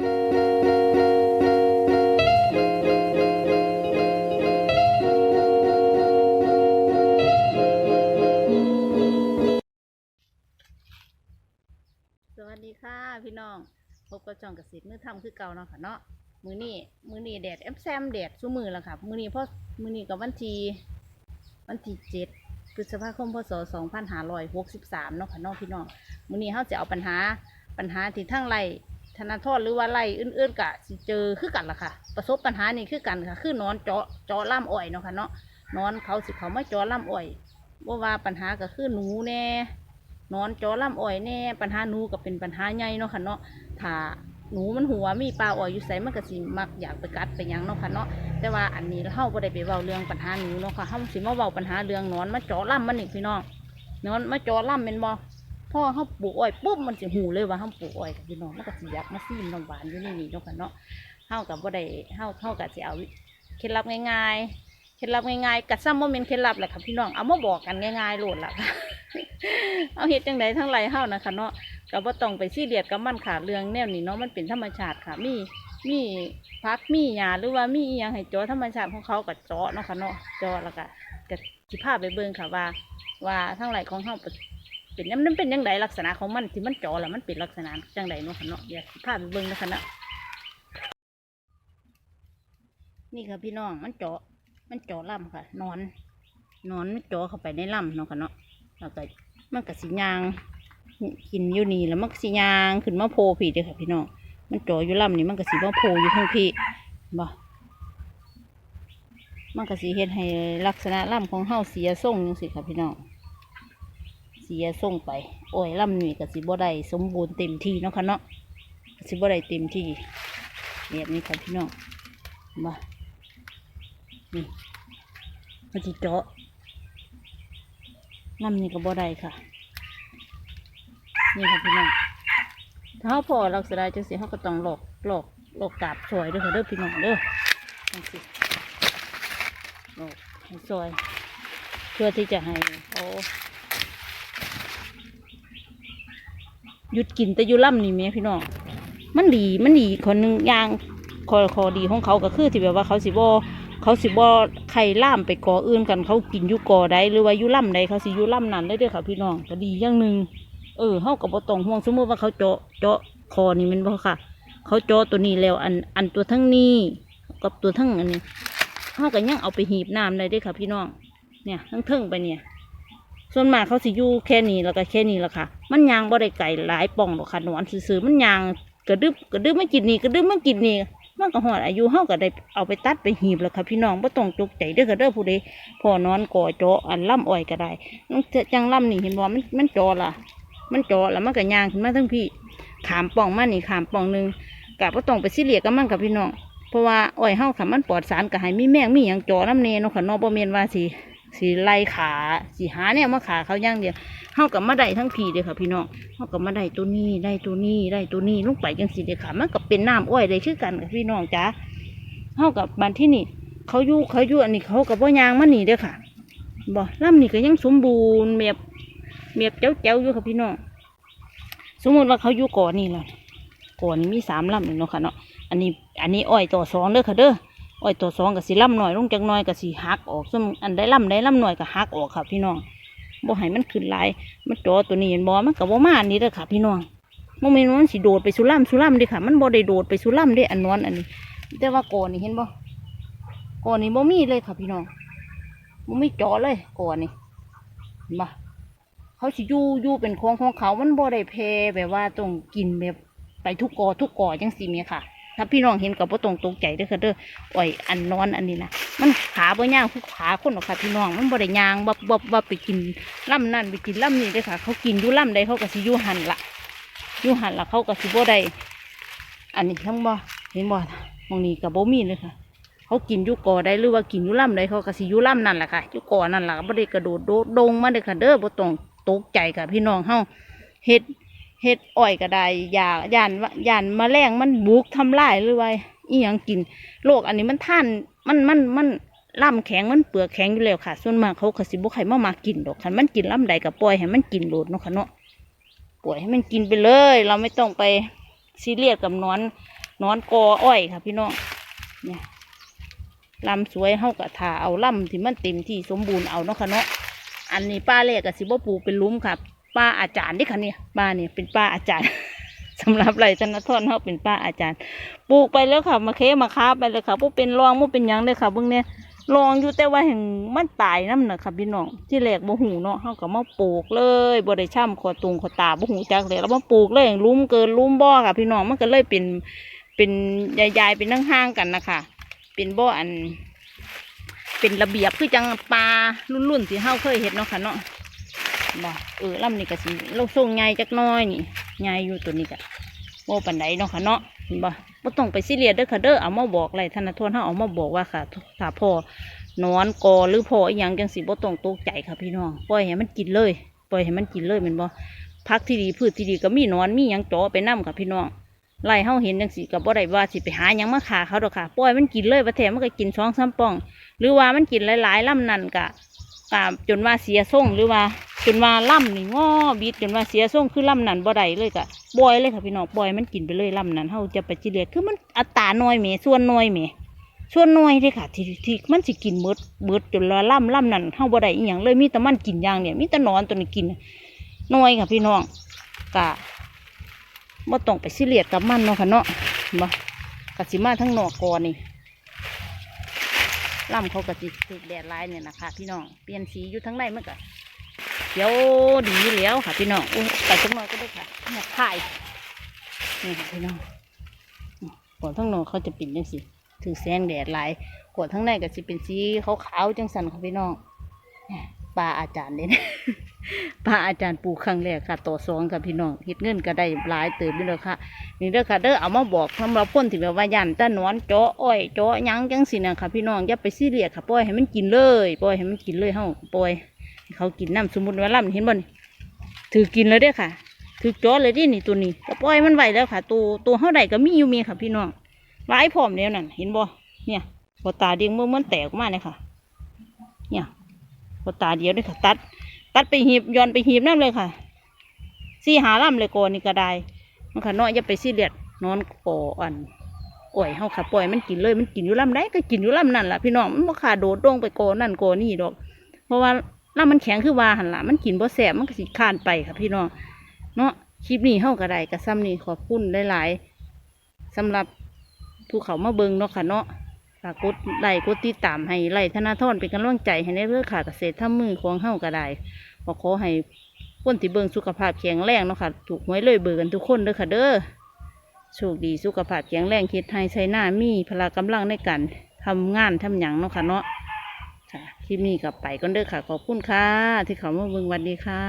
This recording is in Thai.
สวัสดีค่ะพี่น้องพบกับช่องเกษตรมือทำคือเก่าเนาะค่ะเนาะมือนี้มือนี้แดดแอมแซมแดดชั่วมือแล้วค่ะ มือนี้เพราะมือนี้กับวันที่วันที่เจ็ดพฤษภาคมพศสองพันห้าร้อยหกสิบสามเนาะค่ะเน้องพี่น้องมือนี้เขาจะเอาปัญหาปัญหาที่ทั้งไร ธนาทอดหรือว่าไรอื่นๆกะสิเจอคือกันล่ะค่ะ ประสบปัญหานี่คือกันค่ะ คือนอนเจาะเจาะล่ามอ้อยเนาะค่ะเนาะนอนเขาสิเขาไม่เจาะล่ามอ้อยว่าว่าปัญหาก็คือหนูแน่นอนจอล่ำอ้อยแน่ปัญหาหนูก็เป็นปัญหาใหญ่เนาะค่ะเนาะถ้าหนูมันหัวมีปลาอ้อยอยู่ใส่มันก็สิมักอยากไปกัดไปยังเนาะค่ะเนาะแต่ว่าอันนี้เฮาบ่ได้ไปเว้าเรื่องปัญหาหนูเนาะค่ะเฮาสิมาเว้าปัญหาเรื่องนอนมาจอล่ำมันนี่พี่น้องนอนมาจอล่ำเป็นบ่ พ่อเฮาปลูกอ้อยปุ๊บมันสิหูเลยว่าเฮาปลูกอ้อยกับพี่น้องมันก็สิยากมาซีมน้ำหวานอยู่ในนี่เนาะค่ะเนาะเฮากับบ่ได้เฮาเฮาก็สิเอาเคล็ดลับง่ายๆเคล็ดลับง่ายๆกัซ้ำบ่แม่นเคล็ดลับแหละค่ะพี่น้องเอามาบอกกันง่ายๆโลดละค่ะเอาเฮ็ดจังไดทั้งไรเฮานะคะเนาะก็บ่ต้องไปซีเรียสกับมันค่ะเรื่องแนวนี้เนาะมันเป็นธรรมชาติค่ะมีมีพักมีหญ้าหรือว่ามีอีหยังให้จาะธรรมชาติของเขาก็เจาะเนาะค่ะเนาะจาะแล้วก็ก็สิพาไปเบิ่งค่ะว่า ว่าทั้งไรของเฮา เป็นเป็นยังมันเป็นจังไดลักษณะของมันที่มันจาะแล้วมันเป็นลักษณะจังไดเนาะค่ะเนาะเดี๋ยวสิพาไปเบิ่งนะคะเนาะนี่ค่ะพี่น้องมันเจาะมันเจาะลำค่ะนอน นอนมันเจาะเข้าไปในลำเนาะค่ะเนาะแล้วก็มันก็สิยางกินอยู่นี่แล้วมันก็สิยางขึ้นมาโพผีเด้อค่ะพี่น้องมันจออยู่ลำนี่มันก็สิมาโพอยู่ทั้งพี่บ่มันก็สิเฮ็ดให้ลักษณะลำของเฮาเสียทรงจังซี่ค่ะพี่น้อง สียทรงไป โอ้ยลำนี่ก็สิบ่ได้สมบูรณ์เต็มที่เนาะค่ะเนาะกสิบ่ได้เต็มที่แบบนี้ค่ะพี่น้องบ่นี่มันสิเจาะน้ำนี่ก็บ่ได้ค่ะ นี่ค่ะพี่น้องถ้าเขาพอลักษณะจังสิเขาก็ต้องหลอกหลอกหลอกกาบซอยด้อค่ะเด้อพี่น้องเด้อจังสิหลอกให้ซอยเพื่อที่จะให้เขา หยุดกินแต่อยู่ล่ำนี่แม่พี่น้องมันดีมันดีคนหนึ่งอย่างคอคอดีของเขาก็คือที่แบบว่าเขาสิบ่เขาสิบ่ไข่ล่ามไปกออื่นกันเขากินอยู่กอใดหรือว่ายู่ล่ำใดเขาสิยู่ล่ำนั้นได้เด้อค่ะพี่น้องก็ดีอย่างหนึ่งเออเฮากับบตองห่วงสมมติว่าเขาเจาะเจาะคอนี่มันบ่ค่ะ เขาเจาะตัวนี้แล้วอันอันตัวทั้งนี้กับตัวทั้งอันนี้เฮาก็ยังเอาไปหีบน้ำได้ด้อค่ะพี่น้องเนี่ยทั้งเทิงไปเนี่ย ส่วนมากเขาสิอยู่แค่นี้แล้วก็แค่นี้แหละค่ะ มันยางบ่ได้ไก่หลายป่องหรอกค่ะนอนซื่อๆมันยางกระดึบกระดึบไม่กินนี่กระดึบไม่กินนี่มันก็หอดอายุเฮาก็ได้เอาไปตัดไปหีบแล้วค่ะพี่น้องบ่ต้องตกใจเด้อค่ะเด้อผู้ใดพอนอนก่อจาะอันล่ำอ้อยก็ได้นังจังล่ำนี่เห็นบ่มันมันจาะล่ะ มันจาะแล้วมันก็ยางขึ้นมาทั้งพี่ขามป่องมานี่ขามป่องหนึงกะบ่ต้องไปสิเลียกับมันค่ะพี่น้องเพราะว่าอ้อยเฮาค่ะมันปลอดสารก็ให้มีแมงมีหยังจาะน้ำเนเนาะค่ะเนาะบ่แม่นว่าสิ สิไล่ขาสิหาแนวมาขาเขาย่างเดียวเฮากับมาได้ทั้งพี่เด้อค่ะ พี่น้องเฮากับมาได้ตัวนี้ได้ตัวนี้ได้ตัวนี้ลงไปจังซี่เด้อค่ะมันก็เป็นน้ำอ้อยได้คือกันค่ะพี่น้องจ้าเฮากับบ้านที่นี่เขาอยู่เขาอยู่อันนี้เขากับว่ายางมานี่เด้อค่ะบ่ลำนี่ก็ยังสมบูรณ์เมียบเมียบเจ้าเจ้าอยู่ค่ะพี่น้องสมมติว่าเขาอยู่ก่อนนี่แหละก่อนนี่มีสามลำนี่เนาะค่ะเนาะอันนี้อันนี้อ้อยต่อสองเด้อค่ะเด้อ อ้อยต่อสองกับสีลำหน่อยลงจากหน่อยกับสีหักออกซึ่งอันได้ลำได้ลำหน่อยกับหักออกค่ะพี่น้องบ่ให้มันขึ้นหลาย มันจอตัวนี้เห็นบ่มันกับบ่มาอันนี้เด้อค่ะ พี่น้องมเมนต์มันสิโดดไปสุล่ำสุล่ำเด้ค่ะ มันบ่ได้โดดไปสุล่ำเด้ออันนอนอันนี้ แต่ว่าก่อนนี่เห็นบ่ก่อนนี่บ่มีเลยค่ะ พี่น้องบ่มีจอเลยก่อนนี่เห็นบ่เขาสิยู่ยู่เป็นของของเขา มันบ่ได้แพร่แบบว่าต้องกินแบบไปทุกกอทุกกอจังซี่แม่ค่ะ ถ้าพี่น้องเห็นก็บ่ต้องตกใจเด้อค่ะเด้ออ้อยอันนอนอันนี้นะมันขาบ่ย่างคือขาคนหรอกค่ะพี่น้องมันบ่ได้ย่างบ่บ่บ่ไปกินล่ำนั่นไปกินล่ำนี่เด้อค่ะ เขากินอยู่ล่ำใดเขาก็สิอยู่หันละอยู่หันละเขาก็สิบ่ได้อันนี้ทั้งบ่เห็นบ่มองนี้กับโบมีเลยค่ะ เขากินอยุกอได้หรือว่ากินอยุล่ำได้เขาก็สิอยุล่ำนั่นแหละค่ะอยุกอนั่นแหละบ่ได้กระโดดโดดดงมาเลยค่ะ เด้อบ่ต้องตกใจค่ะพี่น้องเฮาเฮ็ด เฮ็ดอ้อยก็ได้ยาย่านว่าย่านแมลงมันบุกทำลายหรือว่าอีหยังกินโรคอันนี้มันท่านมันมันมันล่ำแข็งมันเปลือกแข็งอยู่แล้วค่ะ ส่วนมากเขาก็สิบ่ใครมามากินดอกคันมันกินล่ำใดก็ปล่อยให้มันกินโลดเนาะค่ะเนาะปล่อยให้มันกินไปเลย เราไม่ต้องไปซีเรียสกับนอนนอนกออ้อยค่ะพี่น้องเนี่ยลำสวยเฮากะถาเอาลำที่มันเต็มที่สมบูรณ์เอาเนาะค่ะเนาะอันนี้ป้าเล็กกับสิบ่ปลูกเป็นลุมค่ะ ป้าอาจารย์เด้ค่ะเนี่ยป้าเนี่ยเป็นป้าอาจารย์สำหรับไรธนทรเฮาเป็นป้าอาจารย์ ปลูกไปแล้วค่ะมาเคมาค้าไปเลยค่ะพวกเป็นรองพวกเป็นยังเลยค่ะเบิ่งเนี่ยรองอยู่แต่ว่าแห่งมันตายน้ำน่ะค่ะพี่น้องที่แรกบ่หูเนาะเฮาก็มาปลูกเลยบ่ได้ช่ำขอตุงขอตาบ่หูจักเลยแล้วมาปลูกเลยลุ่มเกินลุ่มบ่อค่ะ พี่น้องมันก็เลยเป็นเป็นยายๆเป็นห่างกันนะคะเป็นบ่ออัน เป็นระเบียบคือจังปลารุ่นๆที่เฮาเคยเห็นเนาะค่ะเนาะ บ่เออลำนี่ก็สิลงส่งใหญ่จักน้อยนี่ใหญ่อยู่ตัวนี้ก็โมปันไดเนาะค่ะเนาะบ่บ่ต้องไปซีเรียสเด้อค่ะเด้อเอามาบอกไรธนาทวนเฮาเอามาบอกว่าค่ะถ้าพ่อนอนกอหรือพ่ออีหยังจังสิบ่ต้องตกใจค่ะพี่น้องปล่อยให้มันกินเลยปล่อยให้มันกินเลยแม่นบ่พักที่ดีพืชที่ดีก็มีนอนมีหยังจ่อไปนํค่ะพี่น้องไล่เฮาเห็นจังสิก็บ่ได้ว่าสิไปหาหยังมาขาเขาดอกค่ะปล่อยมันกินเลยว่าแถมมันก็กินสองสามป่อง หรือว่ามันกินหลายๆลำนั่นก็ก็จนว่าเสียส่งหรือว่า จนว่าล่ำนี่งอบิดจนว่าเสียส่งคือล่ำนั่นบ่ได้เลยก็ปล่อยเลยค่ะพี่น้องปล่อยมันกินไปเลยล่ำนั่นเฮาจะไปจิเลียคือมันอัตราน้อยแหมส่วนน้อยแหมส่วนน้อยเลยค่ะที่ที่มันสิกินหมดเบิดจนละล่ำล่ำนั่นเฮาบ่ได้อีหยังเลยมีแต่มันกินอย่างเนี่ยมีแต่นอนตัวนี้กินน้อยค่ะพี่น้องก็บ่ต้องไปซีเรียสกับมันเนาะค่ะเนาะบ่ก็สิมาทั้งนอกกอนี่ล่ำเขาก็สิถูกแดดร้ายเนี่ยนะคะพี่น้องเปลี่ยนสีอยู่ทั้งในมันก็ เขียวดีแล้วค่ะพี่น้องอุ้ยใส่จังน้อยก็ได้ค่ะหมกไข่นี่ค่ะพี่น้องขวดทั้งนอกเขาจะเป็นจังสีถือแสงแดดหลายขวดทั้งในก็สิเป็นสีขาวๆจังสันค่ะพี่น้องปลาอาจารย์เนี่ยปลาอาจารย์ปลูกครั้งแรกค่ะต่อสองค่ะพี่น้องเฮ็ดเงินก็ได้หลายเติมนี่เลยค่ะ นี่เด้อค่ะเด้อเอามาบอกสำหรับคนที่แบบว่ายันตาหนอนเจาะอ้อยเจาะยังจังสินะค่ะพี่น้องอย่าไปซีเรียสค่ะปล่อยให้มันกินเลยปล่อยให้มันกินเลยเฮาปล่อย ให้เขากินน้ำสมมุติว่าล่ำเห็นบ่นี่ถือกินเลยด้ค่ะ ถือจาะเลยดินี่ตัวนี้ก็ปล่อยมันไหวแล้วค่ะ ตัวตัวเฮาใดก็มีอยู่มีค่ะ พี่น้องหลายพร้อมแล้วนั่นเห็นบ่เนี่ยพอตาเดียงมือมันแตกมาเลยค่ะ เนี่ยพอตาเดียวเลยค่ะ ตัด ตัดไปหีบย้อนไปหีบนั่นเลยค่ะสี่หาล่ำเลยก่อนนี่ก็ได้มันค่ะนาะอย่าไปซีเรียสนอนก่ออันอ่อยเฮาค่ะปล่อยมันกินเลยมันกินอยู่ลำได้ก็กินอยู่ลำนั่นแหละพี่น้องมันบ่ขาโดดลงไปก่อนั่นก่อนี่ดอก เพราะว่า ลำมันแข็งคือว่าหันละมันกินบ่แสบมันก็สิคานไปค่ะพี่น้องเนาะคลิปนี้เฮาก็ได้ก็ซ้ำนี่ขอบคุณหลายๆสำหรับผู้เขามาเบิงเนาะค่ะเนาะฝากกดไลค์กดติดตามให้ไลค์ธนาธรเป็นกำลังใจให้ในเรื่องขาเกษตรทำมือของเฮาก็ไดขอขอให้คนที่เบิงสุขภาพแข็งแรงเนาะค่ะ ถูกหวยเลยเบิ่งกันทุกคนเด้อค่ะเด้อโชคดีสุขภาพแข็งแรงคิดให้ใช้หน้ามีพละกำลังในการทำงานทำหยังเนาะค่ะเนาะ ค่ะคลิปนี้กลับไปก่อนเด้อค่ะ ขอบคุณค่ะ ที่เขามาเบิ่งวันดีค่ะ